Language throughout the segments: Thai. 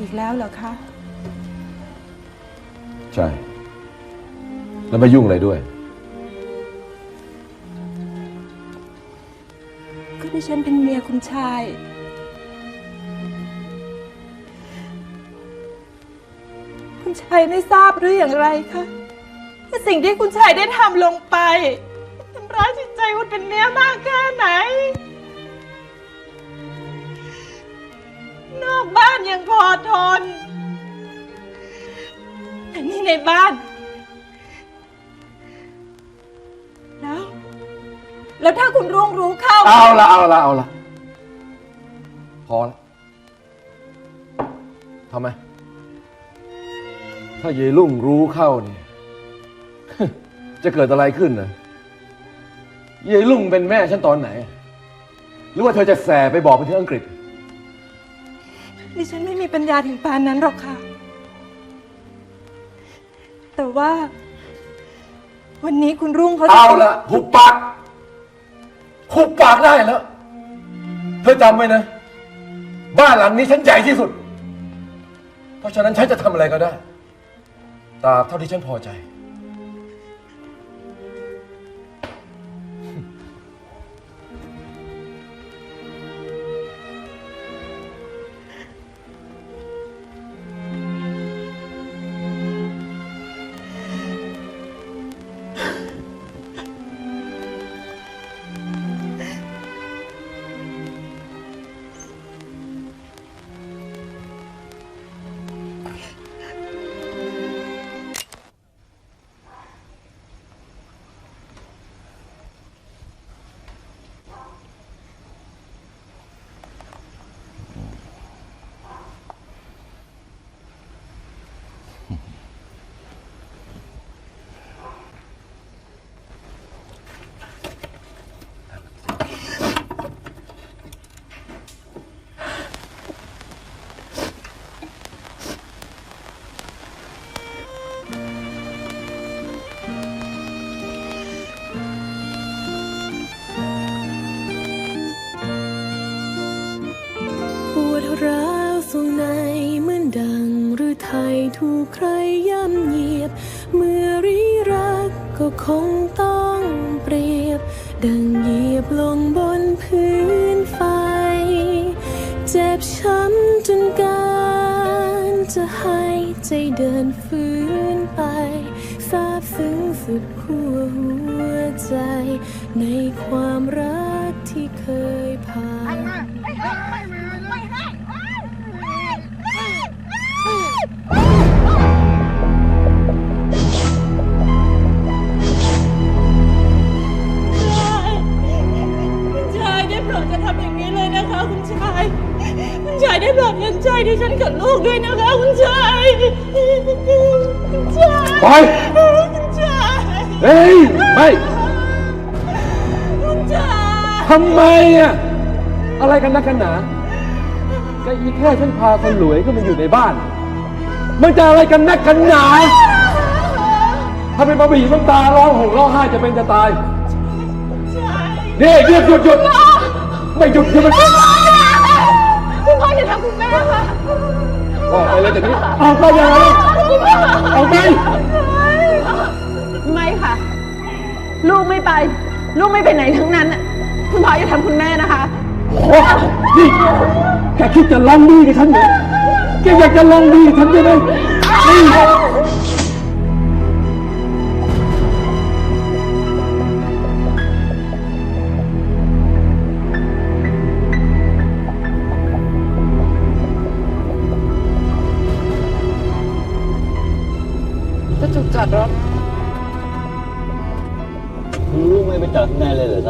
อีกแล้วเหรอคะ ใช่ แล้วมายุ่งอะไรด้วย ก็ดิฉันเป็นเมียคุณชาย คุณชายไม่ทราบหรืออย่างไรคะว่าสิ่งที่คุณชายได้ทำลงไปทำร้ายจิตใจคุณเป็นเมียมากแค่ไหนน อทน แต่นี่ในบ้าน แล้ว แล้วถ้าคุณร่วงรู้เข้า เอาละเอาละเอาละพอละทำไม ถ้าเยายลุ่งรู้เข้าเนี่ย จะเกิดอะไรขึ้นนะเยายลุ่งเป็นแม่ฉันตอนไหน หรือว่าเธอจะแสไปบอกไปที่อังกฤษ ดิฉันไม่มีปัญญาถึงปานนั้นหรอกค่ะ แต่ว่า วันนี้คุณรุ่งเขาจะเอาละหุบปากหุบปากได้แล้ว เธอจำไว้นะ บ้านหลังนี้ฉันใหญ่ที่สุด เพราะฉะนั้นฉันจะทำอะไรก็ได้ตราบเท่าที่ฉันพอใจ หรือไทยถูกใครย่ำเหยียบ เมื่อริรักก็คงต้องเปรียบ ดังเหยียบลงบนพื้นไฟ เจ็บช้ำจนการจะให้ใจเดินฟื้นไปซาบซึ้งสุดขั้วหัวใจ ในความรักที่เคย คะคุณชาย คุณชายได้โปรดเห็นใจที่ฉันกับลูกด้วยนะคะ คุณชาย คุณชาย ไป คุณชาย เฮ้ยไม่คุณชายทำไมอะอะไรกันนักกันหนาก็อีแค่ฉันพาคนรวยก็มาอยู่ในบ้าน มันจะอะไรกันนักกันหนา ถ้าเป็นบะหมี่น้ำตาร้องห่มร้องไห้จะเป็นจะตาย นี่หยุดหยุดหยุด ไม่หยุดหยุดมันคุณพ่ออย่าทำคุณแม่ค่ะออกไปเลยจากนี้ออกไปอย่างไรออกไปไม่ค่ะ ลูกไม่ไป ลูกไม่ไปไหนทั้งนั้นน่ะคุณพ่ออย่าทำคุณแม่นะคะโอ้นี่แค่คิดจะลองดีกับฉันเหรอแกอยากจะลองดีกับฉันใช่ไหมนี่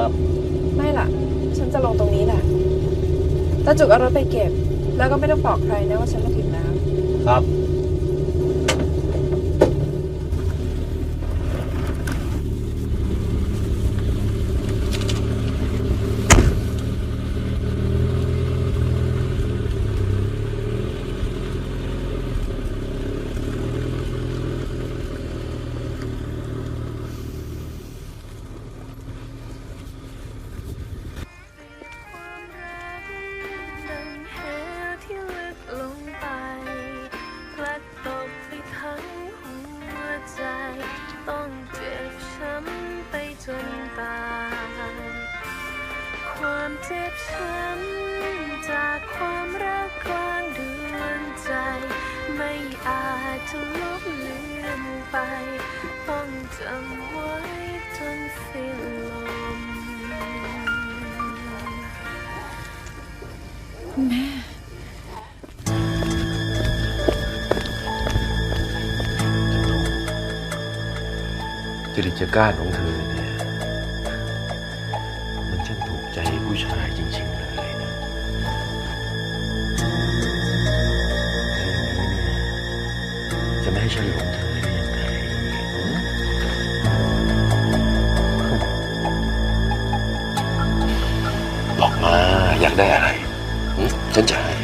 ข้างในเลยเหรอครับไม่ล่ะ ฉันจะลงตรงนี้แหละตาจุกเอารถไปเก็บ แล้วก็ไม่ต้องบอกใครนะว่าฉันมาถึงแล้ว ครับ จะลบเลือนไป ต้องจำไว้จนสิ้นลมแม่จริตจักร้านของเธอ อยากได้อะไรหือฉันจะให้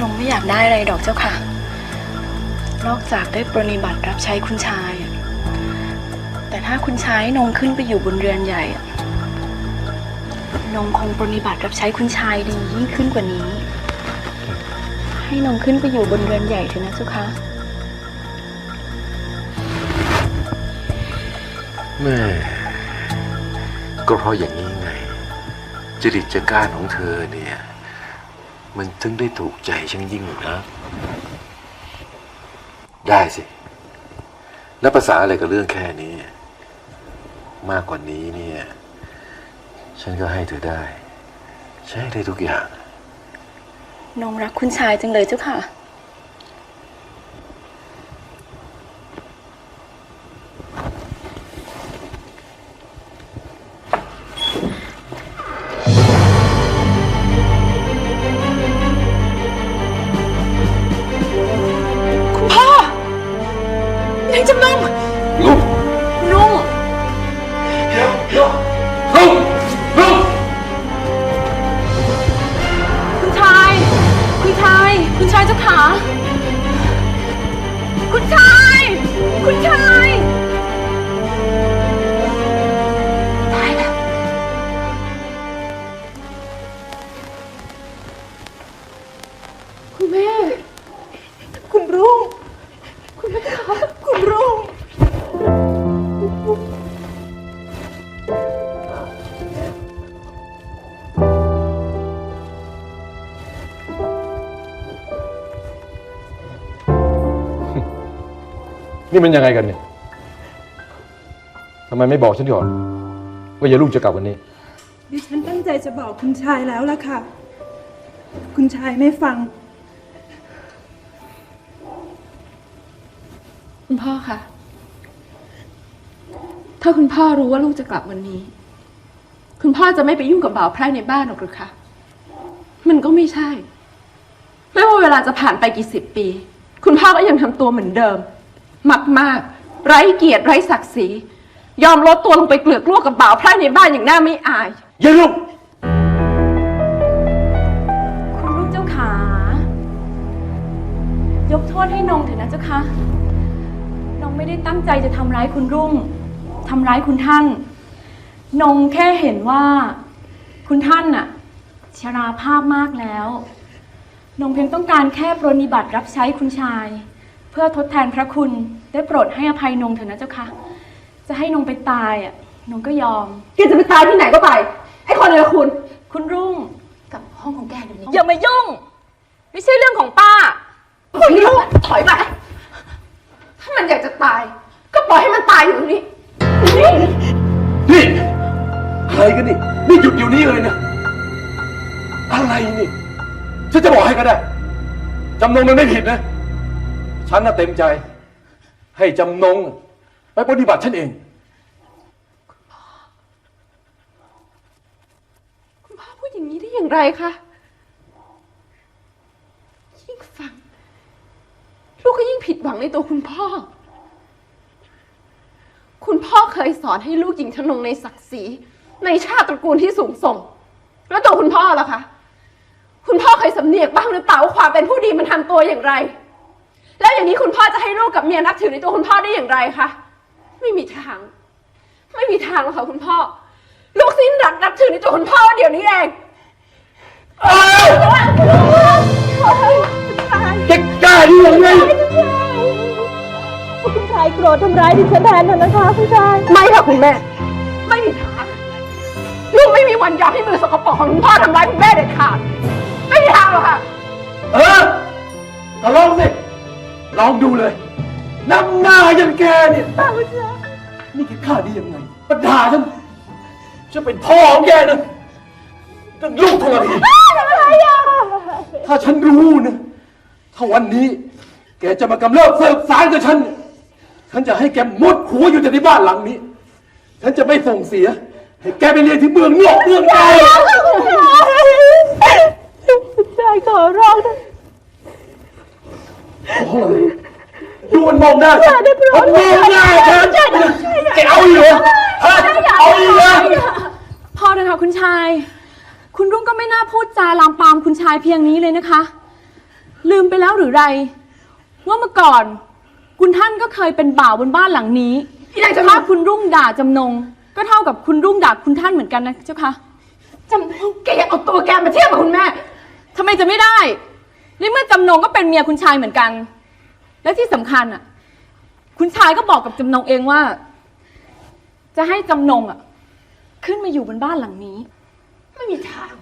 นงไม่อยากได้อะไรดอกเจ้าค่ะ นอกจากได้ปรนิบัติรับใช้คุณชายอะแต่ถ้าคุณชายให้นงขึ้นไปอยู่บนเรือนใหญ่อะนงคงปรนิบัติรับใช้คุณชายดียิ่งขึ้นกว่านี้ ให้นงขึ้นไปอยู่บนเรือนใหญ่เถอะนะเจ้าค่ะ แม่ ก็เพราะอย่างนี้ไง จริตจักร้านของเธอเนี่ย มันถึงได้ถูกใจฉันยิ่งนะ ได้สิแล้วภาษาอะไรกับเรื่องแค่นี้ มากกว่านี้เนี่ย ฉันก็ให้เธอได้ ใช้ได้ทุกอย่างนองรักคุณชายจังเลยเจ้าค่ะ จ้าขาคุณชาย คุณชาย นี่มันยังไงกันเนี่ยทำไมไม่บอกฉันก่อนว่าอย่าลูกจะกลับวันนี้ ดิฉันตั้งใจจะบอกคุณชายแล้วล่ะค่ะ คุณชายไม่ฟัง คุณพ่อคะ ถ้าคุณพ่อรู้ว่าลูกจะกลับวันนี้ คุณพ่อจะไม่ไปยุ่งกับบ่าวไพร่ในบ้านหรอกหรือคะ มันก็ไม่ใช่ ไม่ว่าเวลาจะผ่านไปกี่สิบปี คุณพ่อก็ยังทำตัวเหมือนเดิม มากๆ ไร้เกียรติไร้ศักดิ์ศรี ยอมลดตัวลงไปเกลือกกลัวกับบ่าวไพร่ในบ้านอย่างน่าไม่อายอย่าลูก คุณลูกเจ้าขา ยกโทษให้นงเถอะนะเจ้าคะนงไม่ได้ตั้งใจจะทำร้ายคุณรุ่งทำร้ายคุณท่าน นงแค่เห็นว่า คุณท่านน่ะชราภาพมากแล้ว นงเพียงต้องการแค่ปรนนิบัติรับใช้คุณชาย เพื่อทดแทนพระคุณได้โปรดให้อภัยนงเถอะนะเจ้าค่ะจะให้นงไปตายอะนงก็ยอม แกจะไปตายที่ไหนก็ไป ไอ้คนเลวคุณ คุณรุ่งกลับห้องของแกเดี๋ยวนี้อย่ามายุ่ง ไม่ใช่เรื่องของป้า คุณลูกถอยไปถ้ามันอยากจะตาย ก็ปล่อยให้มันตายอยู่ตรงนี้นี่นี่อะไรกันนี่ นี่หยุดอยู่นี่เลยนะ อะไรนี่ ฉันจะบอกให้ก็ได้ จำนงมันไม่ผิดนะ ฉันน่ะเต็มใจ ให้จำนง ไปปฏิบัติฉันเอง คุณพ่อพูดอย่างนี้ได้อย่างไรคะยิ่งฟัง ลูกก็ยิ่งผิดหวังในตัวคุณพ่อ คุณพ่อเคยสอนให้ลูกหญิงทนงในศักดิ์ศรีในชาติตระกูลที่สูงส่ง แล้วตัวคุณพ่อล่ะคะ คุณพ่อเคยสำเนียกบ้างหรือเปล่าว่าความเป็นผู้ดีมันทำตัวอย่างไร แล้วอย่างนี้คุณพ่อจะให้ลูกกับเมียนับถือในตัวคุณพ่อได้อย่างไรคะ ไม่มีทาง ไม่มีทางหรอกค่ะคุณพ่อ ลูกสิ้นรักนับถือในตัวคุณพ่อเดี๋ยวนี้เองแกกล้าดียังไงคุณชายโกรธทำร้ายดิฉันแทนเถอะนะคะคุณชายไม่ค่ะคุณแม่ ไม่มีทาง ลูกไม่มีวันยอมให้มือสกปรกของคุณพ่อทำร้ายคุณแม่เด็ดขาด ไม่มีทางหรอกค่ะ เออก็ลองสิ ลองดูเลย น้ำหน้าอยังแกเนี่ยนี่แกฆ่าได้ยังไงปัญหาฉันฉันเป็นพ่อของแกนะตั้งลูกทรพีถ้าฉันรู้นะถ้าวันนี้ แกจะมากำเริบเสิร์ฟสารกับฉัน ฉันจะให้แกมุดหัวอยู่แต่ในบ้านหลังนี้ ฉันจะไม่ส่งเสีย ให้แกไปเรียนที่เมืองนอกเมืองนาใจขอร้องนะโอ้ย ดูมันมองหน้าฉันมันมองหน้าฉันแกเอาอีกเหรอฮะเอาอีกเหรอพอเลยค่ะคุณชาย คุณรุ่งก็ไม่น่าพูดจาลามปามคุณชายเพียงนี้เลยนะคะ ลืมไปแล้วหรือไร ว่าเมื่อก่อน คุณท่านก็เคยเป็นบ่าวบนบ้านหลังนี้พี่นายจำนงถ้าคุณรุ่งด่าจำนง ก็เท่ากับคุณรุ่งด่าคุณท่านเหมือนกันนะเจ้าคะจำนงแกยังเอาตัวแกมาเทียบกับคุณแม่ทำไมจะไม่ได้ ในเมื่อจำนงก็เป็นเมียคุณชายเหมือนกัน และที่สำคัญอะ คุณชายก็บอกกับจำนงเองว่า จะให้จำนงอะ ขึ้นมาอยู่บนบ้านหลังนี้ ไม่มีทาง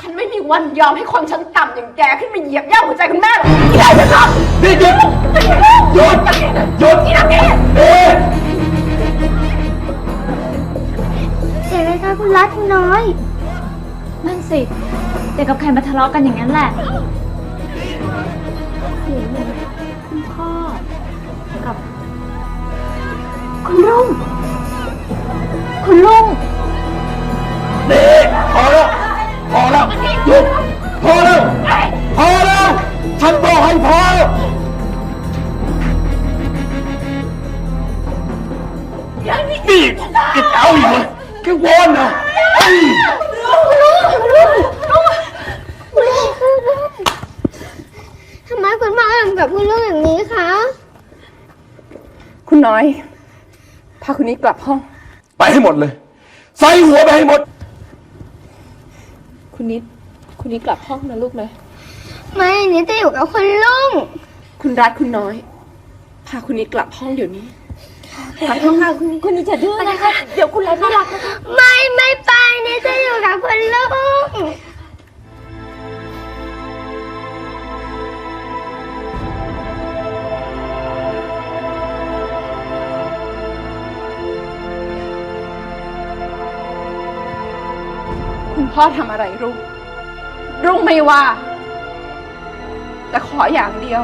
ฉันไม่มีวันยอมให้คนชั้นต่ำอย่างแกขึ้นมาเหยียบย่ำหัวใจคุณแม่หรอกพี่นายจะทำนี่หยุดหยุดหยุดพี่นายแกเอ๊ะเสียเลยค่ะคุณรัฐคุณน้อย นั่นสิ แต่กับใครมาทะเลาะกันอย่างนั้นแหละ คุ นี้กลับห้อง ไปให้หมดเลย ใส่หัวไปให้หมด คุณนิด คุณนิดกลับห้องนะลูกนะ ไม่นี่จะอยู่กับคุณลุง คุณรัฐคุณน้อย พาคุณนิดกลับห้องเดี๋ยวนี้คุณนี่จะดื้อนะคะ เดี๋ยวคุณรัฐไม่รักนะคะ ไม่ไม่ไปนี่จะอยู่กับคุณลุง พ่อทำอะไรรุ่ง รุ่งไม่ว่า แต่ขออย่างเดียว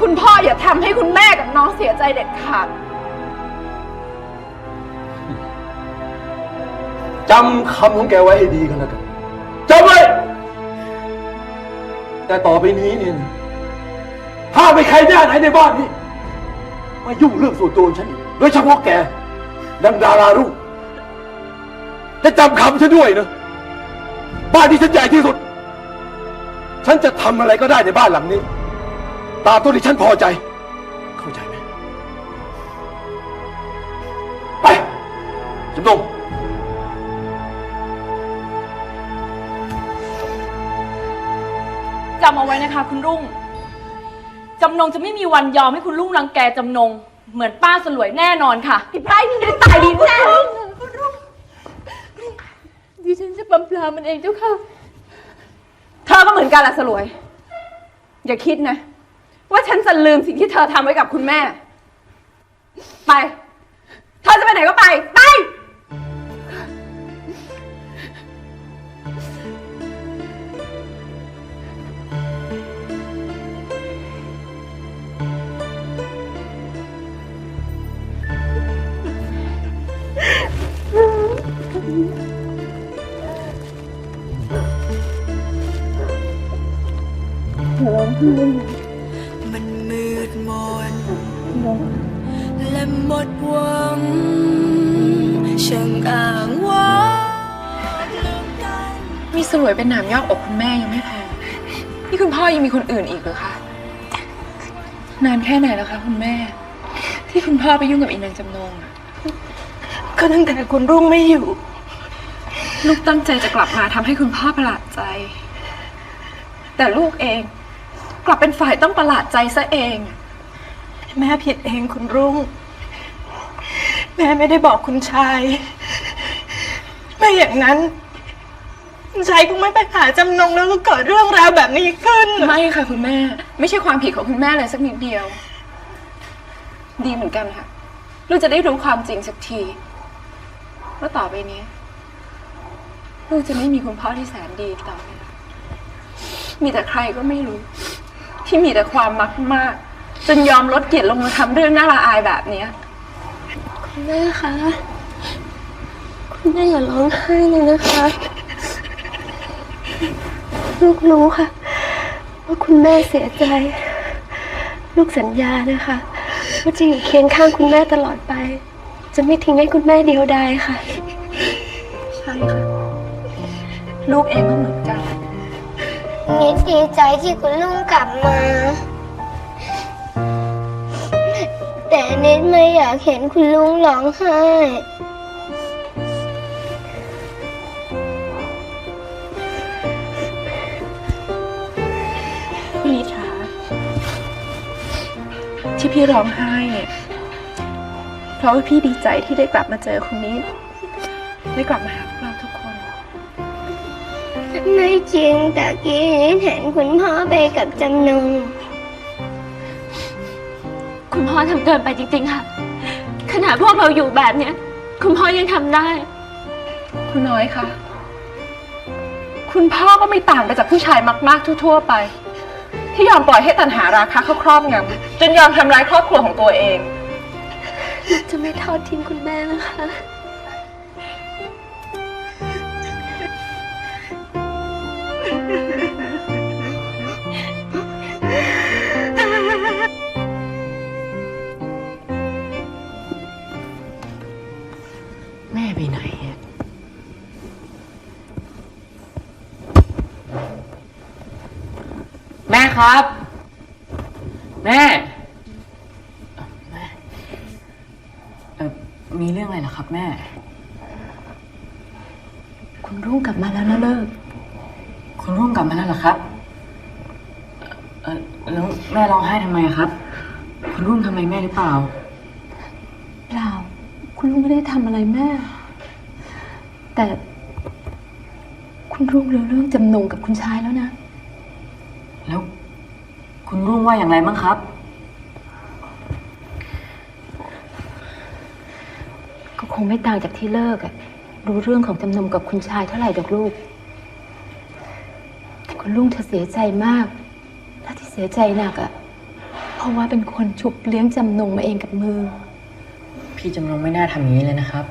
คุณพ่ออย่าทำให้คุณแม่กับน้องเสียใจเด็ดขาด จำคำของแกไว้ให้ดีกันแล้วกันจำไว้ แต่ต่อไปนี้เนี่ย ถ้าไปใครหน้าไหนในบ้านนี้ มายุ่งเรื่องส่วนตัวฉันอีกโดยเฉพาะแกดังดารารุ่ง จะจำคำฉันด้วยนะ บ้านที่ฉันใหญ่ที่สุด ฉันจะทำอะไรก็ได้ในบ้านหลังนี้ ตามตัวที่ฉันพอใจ เข้าใจไหม ไปจำนงจำเอาไว้นะคะ คุณรุ่ง จำนงจะไม่มีวันยอมให้คุณรุ่งรังแกจำนง เหมือนป้าสลวยแน่นอนค่ะ พี่ไพร่นี่ได้ตายดีแน่ ดิฉันจะปั๊มปลามันเองเจ้าค่ะ เธอก็เหมือนกันแหละสลวย อย่าคิดนะ ว่าฉันจะลืมสิ่งที่เธอทำไว้กับคุณแม่ ไป เธอจะไปไหนก็ไป ไป มันมืดมนและหมดหวังช่างอ้างว่ามีสลวยเป็นหนามยอกอกคุณแม่ยังไม่พอนี่คุณพ่อยังมีคนอื่นอีกเหรอคะนานแค่ไหนแล้วคะคุณแม่ ที่คุณพ่อไปยุ่งกับอีนางจำนงอะก็ตั้งแต่คุณรุ่งไม่อยู่ ลูกตั้งใจจะกลับมาทำให้คุณพ่อประหลาดใจ แต่ลูกเอง ลับเป็นฝ่ายต้องประหลาดใจซะเอง แม่ผิดเองคุณรุ่ง แม่ไม่ได้บอกคุณชายไม่อย่างนั้น คุณชายคงไม่ไปหาจำนงแล้วก็เกิดเรื่องราวแบบนี้ขึ้น ไม่ค่ะคุณแม่ ไม่ใช่ความผิดของคุณแม่เลยสักนิดเดียว ดีเหมือนกันค่ะลูกจะได้รู้ความจริงสักทีว่าต่อไปนี้ลูกจะไม่มีคุณพ่อที่แสนดีต่อไปมีแต่ใครก็ไม่รู้ ที่มีแต่ความมักมาก จนยอมลดเกียรติลงมาทำเรื่องน่าละอายแบบเนี้ยคุณแม่คะ คุณแม่อย่าร้องไห้เลยนะคะ ลูกรู้ค่ะ ว่าคุณแม่เสียใจ ลูกสัญญานะคะว่าจะอยู่เคียงข้างคุณแม่ตลอดไป จะไม่ทิ้งให้คุณแม่เดียวดายค่ะ ใช่ค่ะ ลูกเองก็เหมือนกัน นิดดีใจที่คุณลุงกลับมา แต่นิดไม่อยากเห็นคุณลุงร้องไห้ คุณนิทราที่พี่ร้องไห้เนี่ยเพราะว่าพี่ดีใจที่ได้กลับมาเจอคุณนิดได้กลับมาหา ไม่จริงแต่กี้นิดเห็นคุณพ่อไปกับจำนง คุณพ่อทำเกินไปจริงๆค่ะ ขนาดพวกเราอยู่แบบเนี้ย คุณพ่อยังทำได้ คุณน้อยคะ คุณพ่อก็ไม่ต่างไปจากผู้ชายมาก ๆ ทั่ว ๆ ไป ที่ยอมปล่อยให้ตัณหาราคะเข้าครอบงำจนยอมทำร้ายครอบครัวของตัวเองลูกจะไม่ทอดทิ้งคุณแม่นะคะ แม่ไปไหนอะแม่ครับ แม่เอ่อแม่เอ่อมีเรื่องอะไรเหรอครับ แม่ คุณรุ่งกลับมาแล้วนะเลิก คุณรุ่งกลับมาแล้วเหรอครับ เออแล้วแม่ร้องไห้ทำไมอะครับ คุณรุ่งทำอะไรแม่หรือเปล่า เปล่า คุณลุงไม่ได้ทำอะไรแม่ แต่ คุณรุ่งรู้เรื่องจำนงกับคุณชายแล้วนะ แล้ว คุณรุ่งว่าอย่างไรบ้างครับ ก็คงไม่ต่างจากที่เลิกอะรู้เรื่องของจำนงกับคุณชายเท่าไหร่ดอกลูกแต่คุณ ลุงเธอเสียใจมาก และที่เสียใจหนักอะเพราะว่าเป็นคนฉุบเลี้ยงจำนงมาเองกับมือ พี่จำลองไม่น่าทำอย่างนี้เลยนะครับ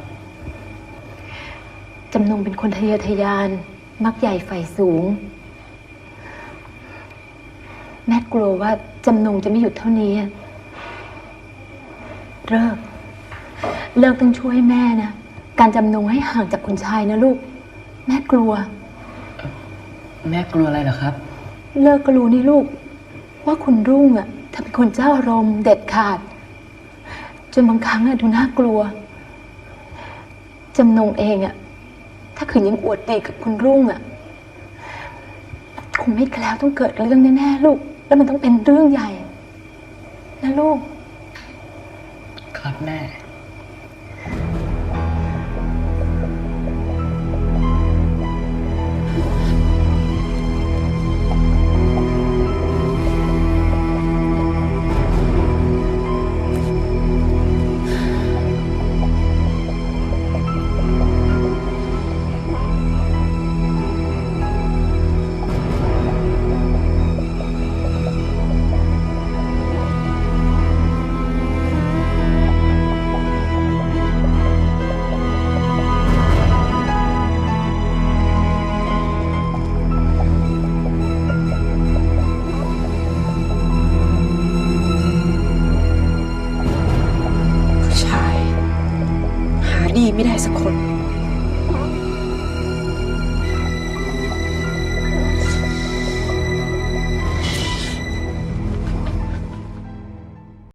จำนงเป็นคนทะเยอทะยาน มักใหญ่ไฟสูง แม่กลัวว่าจำนงจะไม่หยุดเท่านี้อะเลิก เลิกต้องช่วยแม่นะ การจำนงให้ห่างจากคุณชายนะลูก แม่กลัว แม่กลัวอะไรเหรอครับ เลิกก็รู้นี่ลูก ว่าคุณรุ่งอะถ้าเป็นคนเจ้าอารมณ์เด็ดขาด จนบางครั้งอะดูน่ากลัว จำนงเองอะถ้าขืนยังอวดดีกับคุณรุ่งอะคงไม่แคล้วต้องเกิดเรื่องแน่ๆลูก แล้วมันต้องเป็นเรื่องใหญ่ นะลูก ครับแม่